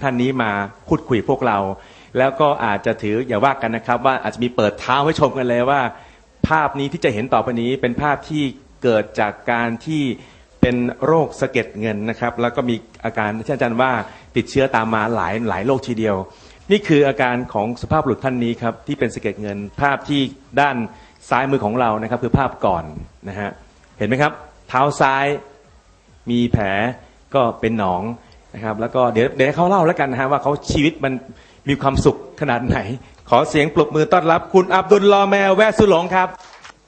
ท่านนี้มาพูดคุยพวกเรา แล้วก็อาจจะถืออย่าว่ากันนะครับ ว่าอาจจะมีเปิดเท้าให้ชมกันเลยว่า ภาพนี้ที่จะเห็นต่อไปนี้เป็นภาพที่เกิดจากการที่เป็นโรคสะเก็ดเงินนะครับ แล้วก็มีอาการที่อาจารย์ว่าติดเชื้อตามมาหลายหลายโรคทีเดียว นี่คืออาการของสภาพบุรุษท่านนี้ครับที่เป็นสะเก็ดเงิน ภาพที่ด้านซ้ายมือของเรานะครับ คือภาพก่อนนะฮะเห็นไหมครับ เท้าซ้ายมีแผลก็เป็นหนอง นะครับ แล้วก็เดี๋ยวเดี๋ยวให้เขาเล่าแล้วกันนะฮะว่าเขาชีวิตมันมีความสุขขนาดไหน ขอเสียงปรบมือต้อนรับ คุณอับดุลลอแมวแวะสุหลงครับ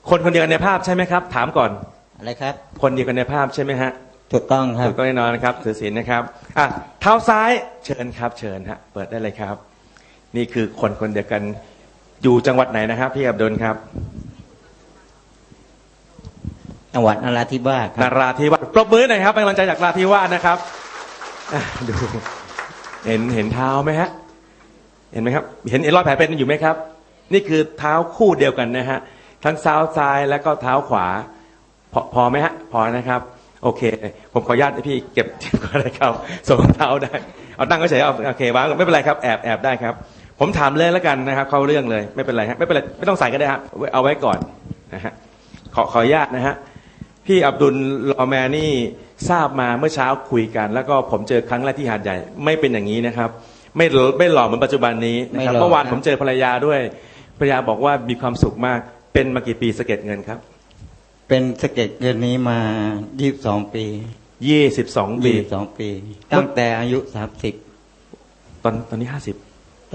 คนคนเดียวกันในภาพใช่ไหมครับ ถามก่อน อะไรครับ คนเดียวกันในภาพใช่ไหมฮะถูกต้องครับถูกต้องแน่นอนนะครับถือศีลนะครับอะเท้าซ้ายเชิญครับ เชิญฮะเปิดได้เลยครับ นี่คือคนคนเดียวกันอยู่จังหวัดไหนนะครับ พี่อับดุลครับจังหวัดนราธิวาสคนารับราธิวาสปรบมือหน่อยครับเป็นกำลังใจจากนาราธิวาสนะครับอะ ดูเห็นเห็นเท้าไหมฮะ เห็นไหมครับ เห็นรอยแผลเป็นอยู่ไหมครับ นี่คือเท้าคู่เดียวกันนะฮะ ทั้งเท้าซ้ายแล้วก็เท้าขวา พอพอไหมฮะ พอนะครับ โอเค ผมขออนุญาตให้พี่เก็บก็ได้ครับสวมเท้าได้ เอาตั้งก็เฉยเอาโอเควางไม่เป็นไรครับ แอบแอบได้ครับ ผมถามเลยแล้วกันนะครับ เข้าเรื่องเลย ไม่เป็นไรฮะ ไม่เป็นไร ไม่ต้องใส่ก็ได้ฮะ เอาไว้ก่อนนะฮะ ขอขออนุญาตนะฮะ พี่อับดุลลอแมนี่ทราบมาเมื่อเช้าคุยกัน แล้วก็ผมเจอครั้งแรกที่หาดใหญ่ไม่เป็นอย่างนี้นะครับ ไม่หล่อไม่หล่อเหมือนปัจจุบันนี้นะครับไม่หล่อ เมื่อวานครับผมเจอภรรยาด้วยภรรยาบอกว่ามีความสุขมากเป็นมากี่ปีสะเก็ดเงินครับเป็นสะเก็ดเงินนี้มา 22 ปียี่สิบสองปี 22 ปี ตั้งแต่อายุตอนตอนนี้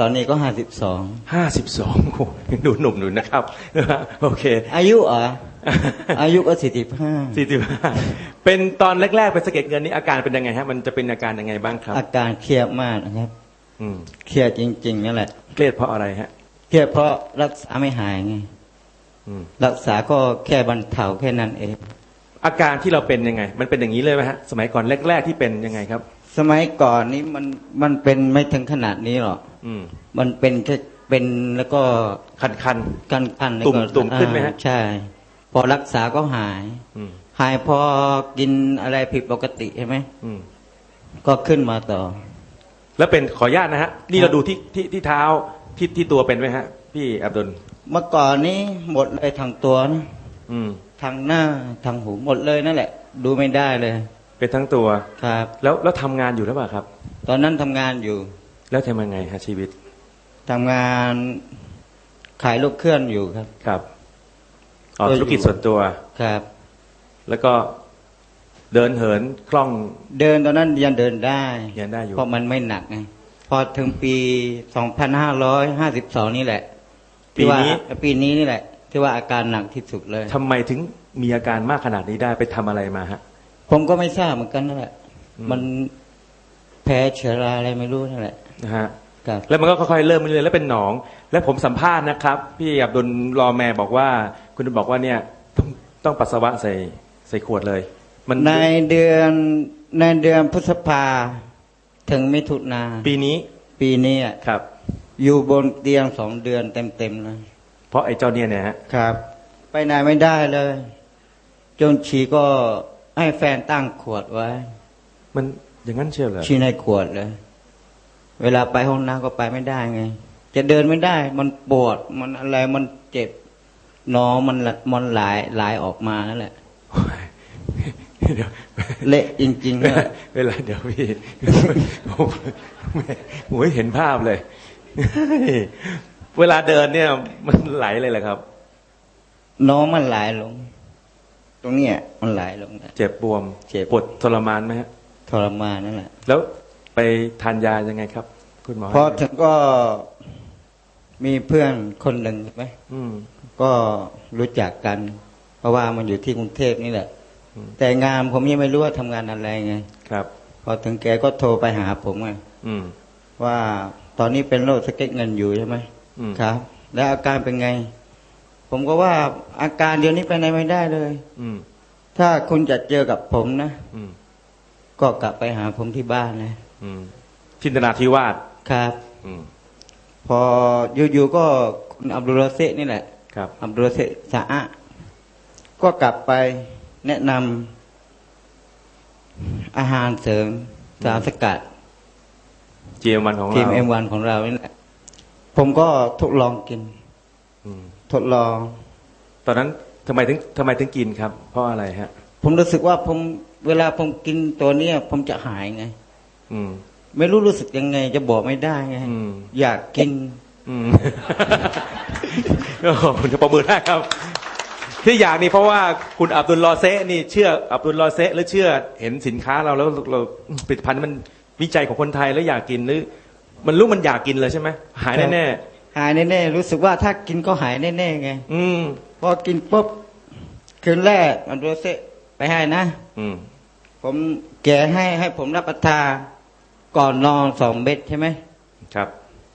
ห้าสิบ30ตอนนี้ก็52ห้าสิบสองยังดูหนุ่มอยู่นะครับ โอเค อายุเหรออายุก็45สี่สิบห้าเป็นตอนแรกๆเป็นสะเก็ดเงินนี้อาการเป็นยังไงฮะมันจะเป็นอาการยังไงบ้างครับ อาการเครียดมากนะครับ อืมเครียดจริงๆนั่นแหละเครียดเพราะอะไรฮะเครียดเพราะรักษาไม่หายไงอืมรักษาก็แค่บรรเทาแค่นั้นเอง อาการที่เราเป็นยังไง มันเป็นอย่างนี้เลยไหมฮะสมัยก่อนแรก ๆที่เป็นยังไงครับ สมัยก่อนนี้มันมันเป็นไม่ถึงขนาดนี้หรอกอื มมันเป็นแค่เป็นแล้วก็คันคันกันกันแล้วตุ่มก็ตุ่มขึ้นไหมฮะอ่าใช่ พอรักษาก็หายๆอืมหายพอกินอะไรผิดปกติใช่ไหมอืมก็ขึ้นมาต่อ แล้วเป็นขออนุญาตนะฮะ นี่ครับเราดูที่ที่ที่เท้าที่ที่ตัวเป็นไหมฮะ พี่อับดุลเมื่อก่อนนี้หมดเลยทางตัวนะอืมทางหน้าทางหูหมดเลยนั่นแหละ ดูไม่ได้เลย เป็นทั้งตัวครับ แล้วแล้วทำงานอยู่หรือเปล่าครับ ตอนนั้นทำงานอยู่ แล้วทำยังไงฮะชีวิตทำงานขายลูกเครื่องอยู่ครับ ครับอ๋อก็อยู่ธุรกิจส่วนตัวครับ แล้วก็เดินเหินคล่องเดินตอนนั้นยังเดินได้ยังได้อยู่เพราะมันไม่หนักไงพอถึงปี2552นี่แหละปีที่ว่านี้ปีนี้นี่แหละ ที่ว่าอาการหนักที่สุดเลยทำไมถึงมีอาการมากขนาดนี้ได้ไปทำอะไรมาฮะ ผมก็ไม่ทราบเหมือนกันนั่นแหละอืมมันแพ้เชื้อราอะไรไม่รู้นั่นแหละ นะฮะครับแล้วมันก็ค่อยๆเริ่มเรื่อยๆแล้วเป็นหนอง แล้วผมสัมภาษณ์นะครับ พี่อับดุลรอแมบอกว่า คุณบอกว่าเนี่ยต้องต้องปัสสาวะใส่ใส่ขวดเลย มันในเดือนในเดือนพฤษภาถึงมิถุนาปีนี้ปีนี้อะครับ อยู่บนเตียงสองเดือนเต็มๆเลยเพราะไอ้เจ้าเนี่ยเนี่ยฮะครับ ไปไหนไม่ได้เลย จนชีก็ให้แฟนตั้งขวดไว้ มันอย่างนั้นเชียวเหรอชีในขวดเลย เวลาไปห้องน้ำก็ไปไม่ได้ไง จะเดินไม่ได้ มันปวดมันอะไรมันเจ็บหนอมันละมันหลายหลายออกมานั่นแหละโอ้ยเดี๋ยวเละจริงๆเวเลยลาเวลาเดี๋ยวพี่ผมโอ้ยเห็นภาพเลย เวลาเดินเนี่ย มันไหลเลยแหละครับ น้องมันไหลลง ตรงเนี้ยมันไหลลงนะเจ็บบวม เจ็บปวดทรมานไหมฮะทรมานนั่นแหละ แล้วไป ทานยายังไงครับ คุณหมอพอถึงก็มีเพื่อนคนหนึ่งใช่ไหมอืมก็รู้จักกัน เพราะว่ามันอยู่ที่กรุงเทพนี่แหละอืมแต่งานผมยังไม่รู้ว่าทำงานอะไรไง ครับ พอถึงแกก็โทรไปหาผมไงอืมว่าตอนนี้เป็นโรคสะเก็ดเงินอยู่ใช่ไหมอืมครับ แล้วอาการเป็นไง ผมก็ว่าอาการเดี๋ยวนี้ไปไหนไม่ได้เลยอืมถ้าคุณจะเจอกับผมนะอืมก็กลับไปหาผมที่บ้านเล ยอืมจินตนาธิวาสครับอืมพออยู่ๆก็คุณอับดุลรอเซะนี่แหละ ครับ อับดุลรอเซะสะอะก็กลับไปแนะนำอาหารเสริมสารสกัดผ GM1 ของทีเรามเอ็มวันของเรานี่แหละผมก็ทดลองกินอืมทดลอง ตอนนั้นทำไมถึงทำไมถึงกินครับ เพราะอะไรฮะ ผมรู้สึกว่าผมเวลาผมกินตัวเนี้ย ผมจะหายไง อืม ไม่รู้รู้สึกยังไง จะบอกไม่ได้ไงอืม อยากกิน อืมโอ้โหคุณจะประมือได้ครับ ที่อยากนี่เพราะว่าคุณอับดุลลอเซะนี่เชื่ออับดุลลอเซะหรือเชื่อเห็นสินค้าเราแล้วเราผลิตภัณฑ์มันวิจัยของคนไทยแล้วอยากกินหรือ มันรู้มันอยากกินเลยใช่ไหมหายแน่หายแน่ๆรู้สึกว่าถ้ากินก็หายแน่ๆไงๆอืม พอกินปุ๊บคืนแรกมันโรเซไปให้นะ อืม ผมแกะให้ให้ผมรับประทาน ก่อนนอนสองเม็ดใช่ไหมครับ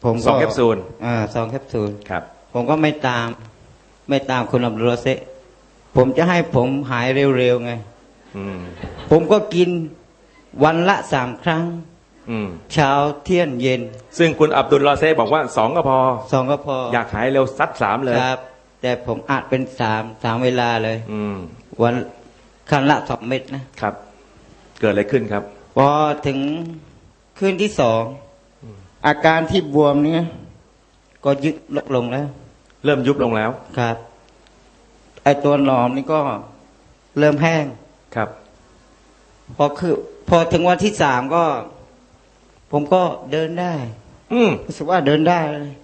ผมก็สองแคปซูลอ่าสองแคปซูลครับ ผมก็ไม่ตาม ไม่ตามคุณอับดุลโรเซผมจะให้ผมหายเร็วๆไงอืมผมก็กินวันละสามครั้งอืมเช้าเที่ยงเย็น ซึ่งคุณอับดุลลอเซะบอกว่าสองก็พอสองก็พอ อยากหายเร็วซัดสามเลยครับ แต่ผมอัดเป็นสามสามเวลาเลย อืมวันคันละสองเม็ดนะครับ เกิดอะไรขึ้นครับ พอถึง คืนที่สองอาการที่บวมเนี่ยก็ยึดลดลงแล้ว เริ่มยุบลงแล้วครับ ไอตัวหนอมนี่ก็เริ่มแห้งครับ พอคือ พอถึงวันที่สามก็ ผมก็เดินได้ อืมรู้สึกว่าเดินได้เลย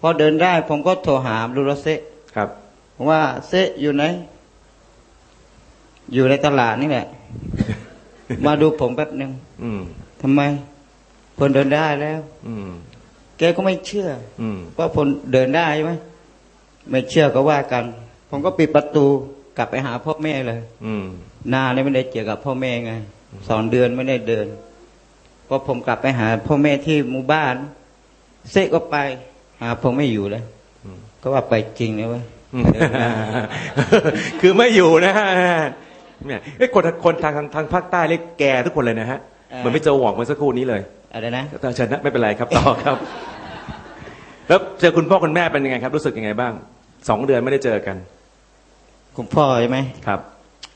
พอเดินได้ ผมก็โทรหาลูโรเซะครับว่าเซะอยู่ไหน อยู่ในตลาดนี่แหละ มาดูผมแป๊บหนึ่งอืมทำไม ผมเดินได้แล้ว อืมแกก็ไม่เชื่อ อืมว่าผมเดินได้ใช่ไหมไม่เชื่อก็ว่ากัน ผมก็ปิดประตูกลับไปหาพ่อแม่เลย อืมนานเลยไม่ได้เจอกับพ่อแม่ไงสองเดือนไม่ได้เดินพอผมกลับไปหาพ่อแม่ที่หมู่บ้าน เซก็ไป หาผมไม่อยู่เลยอืมก็ว่าไปจริงนะเว้ยอืมคือไม่อยู่นะฮะเนี่ยเอ้ยคนคนทางทางทางภาคใต้เรียกแกทุกคนเลยนะฮะเหมือนไม่เจอหวอกเมื่อสักครู่นี้เลย อะไรนะแต่เชิญนะไม่เป็นไรครับต่อครับ แล้วเจอคุณพ่อคุณแม่เป็นยังไงครับ รู้สึกยังไงบ้างสองเดือนไม่ได้เจอกัน คุณพ่อใช่ไหมครับ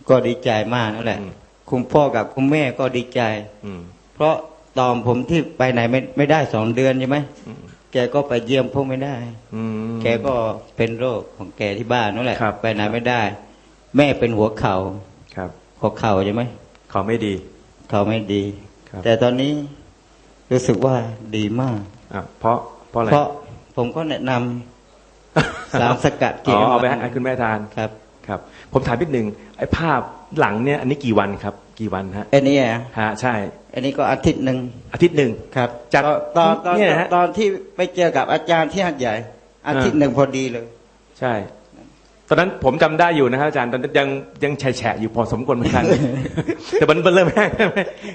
ก็ดีใจมากนั่นแหละอืมคุณพ่อกับคุณแม่ก็ดีใจ อืมเพราะตอนผมที่ไปไหนไม่ไม่ได้สองเดือนใช่ไหมอืมแกก็ไปเยี่ยมพวกไม่ได้ อืมแกก็เป็นโรคของแกที่บ้านนั่นแหละครับไปไหนไม่ได้ แม่เป็นหัวเข่าครับหัวเข่าใช่ไหมเขาไม่ดี เข่าไม่ดีครับแต่ตอนนี้ รู้สึกว่าดีมากอะเพราะเพราะอะไรเพราะผมก็แนะนำสารสกัดอ๋อเอาไป GM1 ให้คุณแม่ทานครับครับ ผมถามนิดหนึ่งไอ้ภาพหลังเนี่ยอันนี้กี่วันครับ กี่วันฮะอันนี้อะฮะใช่ อันนี้ก็อาทิตย์หนึ่งอาทิตย์หนึ่งครับจากตอนตอนเนี่ยนะฮะตอนที่ไปเจอกับอาจารย์ที่หัดใหญ่ อาทิตย์หนึ่งพอดีเลย ใช่ ตอนนั้นผมจำได้อยู่นะครับอาจารย์ตอนนั้นยังยังแฉะๆอยู่พอสมควรเหมือนกัน แต่มันมันเริ่มแห้ง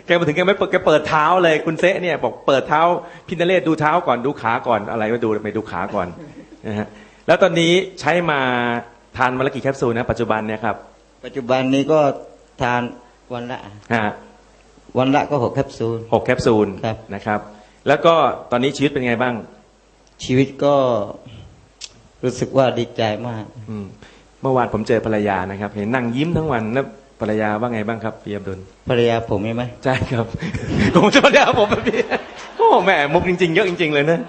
แกมาถึงแกไม่เปิดแกเปิดเท้าเลยคุณเซะเนี่ยบอกเปิดเท้าพินาเลศดูเท้าก่อนดูขาก่อนอะไรก็ดูไปดูขาก่อนนะฮะแล้วตอนนี้ใช้มาทานมาแล้วกี่แคปซูลนะปัจจุบันเนี่ยครับปัจจุบันนี้ก็ทานวันละ ฮะวันละก็หกแคปซูล หกแคปซูลครับ นะครับ แล้วก็ตอนนี้ชีวิตเป็นไงบ้างชีวิตก็ รู้สึกว่าดีใจมาก อืมเมื่อวานผมเจอภรรยานะครับ เห็นนั่งยิ้มทั้งวันแล้วภรรยาว่าไงบ้างครับพี่อับดุลภรรยาผมใช่ไหมใช่ครับ ผมจะภรรยาผมแบบนี้โอ้แหม่มุกจริง ๆ เยอะจริง ๆ เลยนะ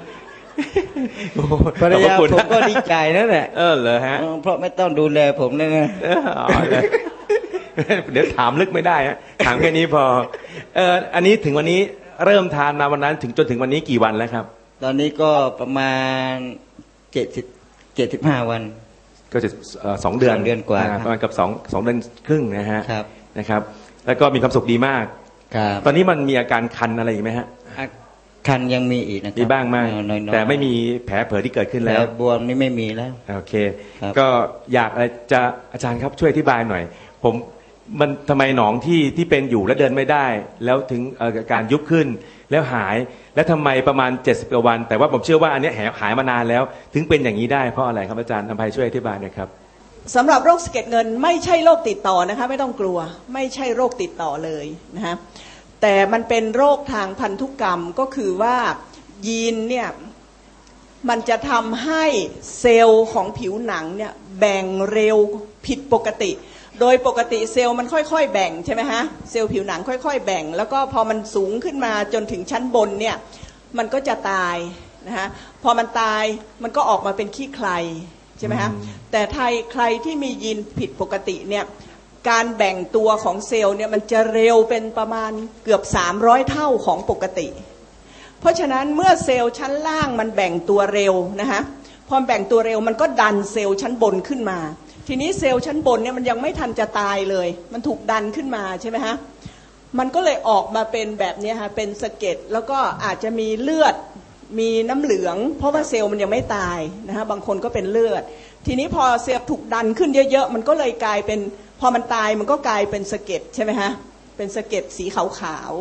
โอ้ภรรยาขอบพะคุณผมก็ดีใจนั่นแหละเออเหรอฮะเออเพราะไม่ต้องดูแลผมเลยไงเออเอาเลยเดี๋ยวถามลึกไม่ได้ฮะถามแค่นี้พอ เอออันนี้ถึงวันนี้เริ่มทานมาวันนั้น ถึงจนถึงวันนี้กี่วันแล้วครับ ตอนนี้ก็ประมาณเจ็ดสิบ เจ็ดสิบห้าวัน ก็จะเอ่อสองเดือนสองเดือนกว่าครับ ประมาณกับสองสองเดือนครึ่งนะฮะครับนะครับ แล้วก็มีความสุขดีมาก ครับตอนนี้มันมีอาการคันอะไรอีกไหมฮะอาคันยังมีอีกนะครับมีบ้างมากเออน้อยๆแต่ไม่มีแผลเผลอที่เกิดขึ้นแผลแล้ว บวมนี่ไม่มีแล้ว โอเค ครับ ก็อยากจะอาจารย์ครับช่วยอธิบายหน่อย ผมมันทำไมหนองที่ที่เป็นอยู่แล้วเดินไม่ได้ แล้วถึงเอ่อการยุบขึ้น แล้วหายแล้วทำไมประมาณ 70กว่าวัน แต่ว่าผมเชื่อว่าอันนี้หายหายมานานแล้ว ถึงเป็นอย่างนี้ได้เพราะอะไรครับอาจารย์อภัยช่วยอธิบายหน่อยครับสำหรับโรคสะเก็ดเงินไม่ใช่โรคติดต่อนะคะไม่ต้องกลัวไม่ใช่โรคติดต่อเลยนะฮะแต่มันเป็นโรคทางพันธุกรรมก็คือว่ายีนเนี่ยมันจะทำให้เซลล์ของผิวหนังเนี่ยแบ่งเร็วผิดปกติ โดยปกติเซลล์มันค่อยๆ แบ่งใช่ไหมฮะเซลล์ผิวหนังค่อย ๆ แบ่ง แล้วก็พอมันสูงขึ้นมาจนถึงชั้นบนเนี่ยมันก็จะตายนะฮะพอมันตายมันก็ออกมาเป็นขี้ใครใช่ไหมฮะอืมแต่ไทยใครที่มียีนผิดปกติเนี่ยการแบ่งตัวของเซลล์เนี่ยมันจะเร็วเป็นประมาณเกือบ 300 เท่าของปกติ เพราะฉะนั้นเมื่อเซลล์ชั้นล่างมันแบ่งตัวเร็วนะฮะพอแบ่งตัวเร็วมันก็ดันเซลล์ชั้นบนขึ้นมา ทีนี้เซลล์ชั้นบนเนี่ยมันยังไม่ทันจะตายเลย มันถูกดันขึ้นมาใช่ไหมฮะมันก็เลยออกมาเป็นแบบนี้ฮะเป็นสะเก็ดแล้วก็อาจจะมีเลือดมีน้ำเหลือง เพราะว่าเซลล์มันยังไม่ตายนะฮะบางคนก็เป็นเลือด ทีนี้พอเซลล์ถูกดันขึ้นเยอะๆ มันก็เลยกลายเป็นพอมันตายมันก็กลายเป็นสะเก็ดใช่ไหมฮะเป็นสะเก็ดสีขาว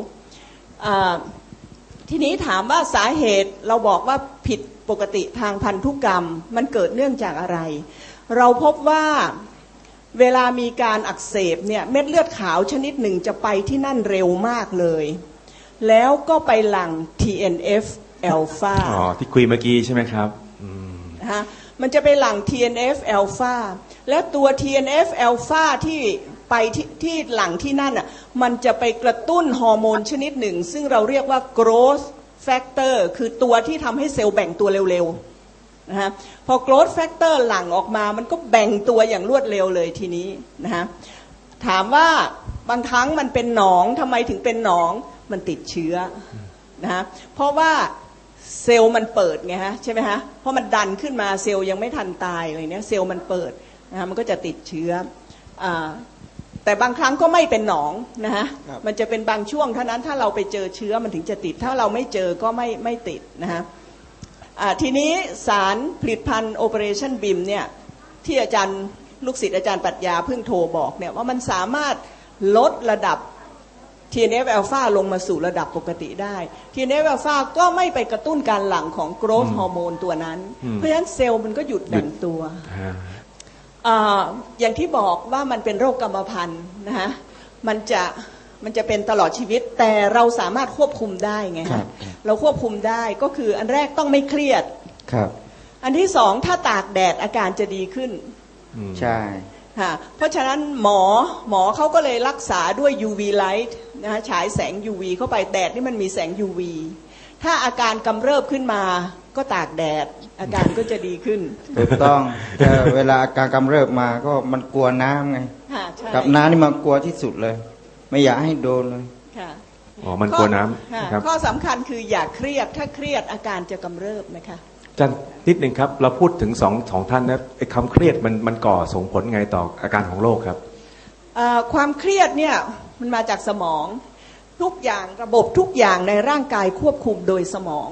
ๆทีนี้ถามว่าสาเหตุเราบอกว่าผิดปกติทางพันธุกรรม มันเกิดเนื่องจากอะไร เราพบว่าเวลามีการอักเสบเนี่ยเม็ดเลือดขาวชนิดหนึ่งจะไปที่นั่นเร็วมากเลย แล้วก็ไปหลั่ง TNF อ l p h a อ๋อ ที่คุยเมื่อกี้ใช่ไหมครับอืมนะฮะมันจะไปหลั่ง TNF อ l p h a และตัว TNF อ l p h a ที่ไปที่ที่หลั่งที่นั่นอะมันจะไปกระตุ้นฮอร์โมนชนิดหนึ่ง ซึ่งเราเรียกว่า growth factor คือตัวที่ทำให้เซลล์แบ่งตัวเร็วๆ นะฮะพอ growth factor หลั่งออกมามันก็แบ่งตัวอย่างรวดเร็วเลยทีนี้นะฮะถามว่าบางครั้งมันเป็นหนองทำไมถึงเป็นหนองมันติดเชื้อนะฮะเพราะว่าเซลล์มันเปิดไงฮะใช่ไหมฮะเพราะมันดันขึ้นมาเซลล์ยังไม่ทันตายอะไรเนี้ยเซลล์มันเปิดนะฮะมันก็จะติดเชื้ออาแต่บางครั้งก็ไม่เป็นหนองนะฮะครับมันจะเป็นบางช่วงเท่านั้นถ้าเราไปเจอเชื้อมันถึงจะติด ถ้าเราไม่เจอก็ไม่ไม่ติดนะฮะ อ่าทีนี้สารผลิตภัณฑ์โอเปอเรชั่นบิมเนี่ยที่อาจารย์ลูกศิษย์อาจารย์ปรัชญาเพิ่งโทรบอกเนี่ยว่ามันสามารถลดระดับ TNF อ l p h a ลงมาสู่ระดับปกติได้ TNF อ l p h a ก็ไม่ไปกระตุ้นการหลั่งของ growth ฮอร์โมนตัวนั้นอืมเพราะฉะนั้นเซลล์มันก็หยุดแบ่งตัวอ่าอาอย่างที่บอกว่ามันเป็นโรคกรรมพันธุ์นะฮะมันจะ มันจะเป็นตลอดชีวิตแต่เราสามารถควบคุมได้ไงครัฮะบ เราควบคุมได้ก็คืออันแรกต้องไม่เครียด ครับ อันที่สองถ้าตากแดดอาการจะดีขึ้นอืมใช่ ค่ะเพราะฉะนั้นหมอหมอเขาก็เลยรักษาด้วย UV light นะฮะฉายแสง UV เข้าไปแดดนี่มันมีแสง UV ถ้าอาการกำเริบขึ้นมาก็ตากแดดอาการก็จะดีขึ้นถูกต้องแต่เวลาอาการกำเริบมาก็มันกลัวน้ำไงค่ะใช่ กับน้ำนี่มันกลัวที่สุดเลย ไม่อยากให้โดนเลยค่ะอ๋อมันกลัวน้ค่ะำนะครับข้อสำคัญคืออย่าเครียด ถ้าเครียดอาการจะกำเริบนะคะ อาจารย์นิดหนึ่งครับ เราพูดถึงสองสองท่านนะไอ้คำเครียดมันมันก่อส่งผลไงต่ออาการของโรคครับ เอ่อความเครียดเนี่ยมันมาจากสมอง ทุกอย่างระบบทุกอย่างในร่างกายควบคุมโดยสมอง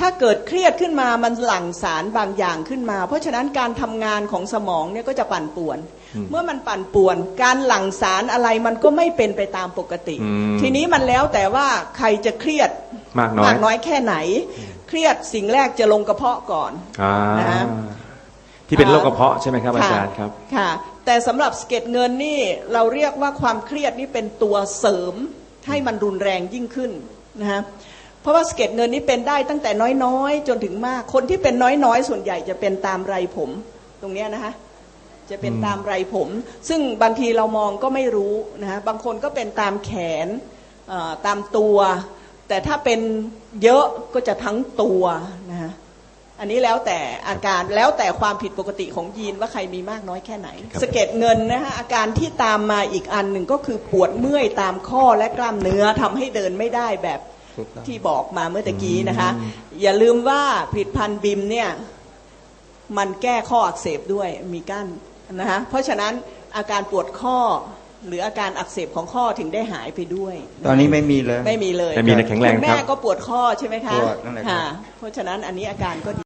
ถ้าเกิดเครียดขึ้นมามันหลั่งสารบางอย่างขึ้นมา เพราะฉะนั้นการทำงานของสมองเนี่ยก็จะปั่นป่วนอืมเมื่อมันปั่นป่วน การหลั่งสารอะไรมันก็ไม่เป็นไปตามปกติอืมทีนี้มันแล้วแต่ว่าใครจะเครียดมากน้อยมากน้อยแค่ไหน เครียดสิ่งแรกจะลงกระเพาะก่อนอ่านะฮะที่เป็นโรคกระเพาะใช่ไหมครับอาจารย์ครับค่ะ แต่สำหรับสะเก็ดเงินนี่เราเรียกว่าความเครียดนี่เป็นตัวเสริมให้มันรุนแรงยิ่งขึ้นนะฮะ เพราะว่าสะเก็ดเงินนี่เป็นได้ตั้งแต่น้อยๆ จนถึงมาก คนที่เป็นน้อยๆ ส่วนใหญ่จะเป็นตามไรผม ตรงเนี้ยนะคะจะเป็นอืมตามไรผม ซึ่งบางทีเรามองก็ไม่รู้นะฮะบางคนก็เป็นตามแขนเอ่อตามตัว แต่ถ้าเป็นเยอะก็จะทั้งตัวนะฮะอันนี้แล้วแต่อาการแล้วแต่ความผิดปกติของยีนว่าใครมีมากน้อยแค่ไหนครับสะเก็ดเงินนะฮะอาการที่ตามมาอีกอันหนึ่งก็คือปวดเมื่อยตามข้อและกล้ามเนื้อทำให้เดินไม่ได้แบบถูกต้อง ที่บอกมาเมื่อตะกี้นะคะ อย่าลืมว่าผลิตภัณฑ์บิมเนี่ยมันแก้ข้ออักเสบด้วยมีกั้นนะคะเพราะฉะนั้นอาการปวดข้อหรืออาการอักเสบของข้อถึงได้หายไปด้วย ตอนนี้ไม่มีเลย ไม่มีเลยแต่มีในแข็งแรงคุณครัแม่บก็ปวดข้อใช่ไหมคะปวดนั่นแหละครับค่ะเพราะฉะนั้นอันนี้อาการก็ดี